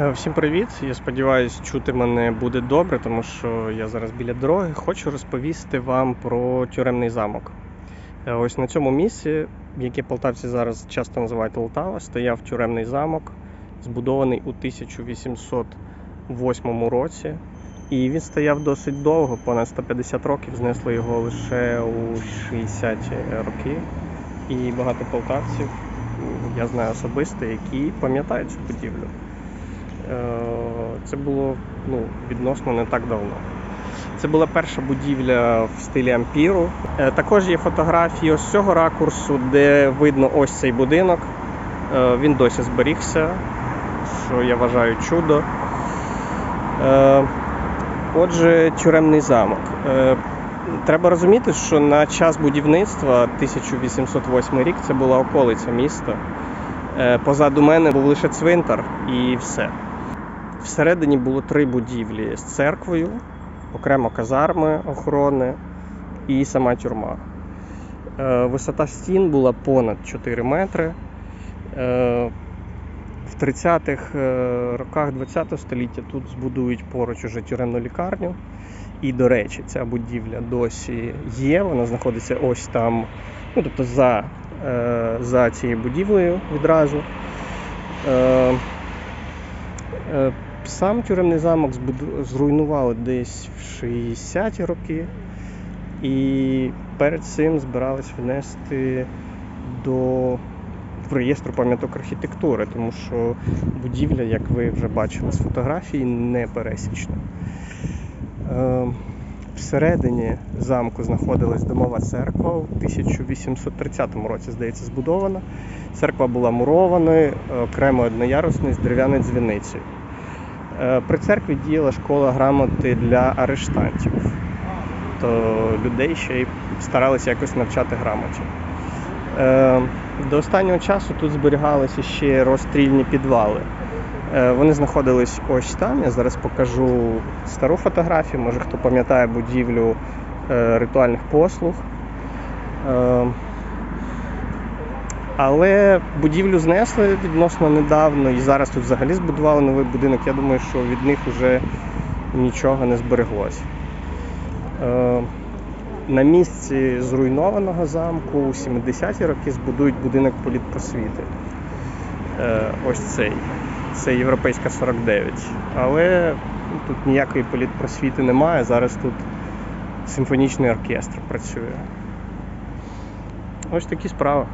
Е, Всім привіт! Я сподіваюся, чути мене буде добре, тому що я зараз біля дороги. Хочу розповісти вам про тюремний замок. Е, Ось на цьому місці, яке полтавці зараз часто називають Полтава, стояв тюремний замок, збудований у 1808 році. І він стояв досить довго, понад 150 років, знесли його лише у 60-ті роки. І багато полтавців я знаю особисто, які пам'ятають цю будівлю. Е, Це було ну, відносно не так давно. Це була перша будівля в стилі ампіру. Е, Також є фотографії ось цього ракурсу, де видно ось цей будинок. Е, Він досі зберігся, що я вважаю чудо. Отже, тюремний замок. Треба розуміти, що на час будівництва 1808 рік це була околиця міста. Позаду мене був лише цвинтар і все. Всередині було три будівлі з церквою, окремо казарми охорони і сама тюрма. Е, Висота стін була понад 4 метри. Е, В 30-х е, роках ХХ століття тут збудують поруч уже тюремну лікарню. І, до речі, ця будівля досі є. Вона знаходиться ось там, ну тобто за, за цією будівлею відразу. Е, е, Сам тюремний замок зруйнували десь в 60-ті роки, і перед цим збирались внести до в реєстру пам'яток архітектури, тому що будівля, як ви вже бачили з фотографії, не пересічна. Е, Всередині замку знаходилась домова церква в 1830 році, здається, збудована. Церква була мурованою, окремо одноярусною з дерев'яною дзвіницею. Е, При церкві діяла школа грамоти для арештантів. То людей ще й старалися якось навчати грамоті. Е, До останнього часу тут зберігалися ще розстрільні підвали. Е, Вони знаходились ось там. Я зараз покажу стару фотографію. Може хто пам'ятає будівлю ритуальних послуг. Але будівлю знесли відносно недавно і зараз тут взагалі збудували новий будинок. Я думаю, що від них вже нічого не збереглось. Е, На місці зруйнованого замку у 70-ті роки збудують будинок політпросвіти. Е, Ось цей. Це європейська 49. Але ну, тут ніякої політпросвіти немає. Зараз тут симфонічний оркестр працює. Ось такі справи.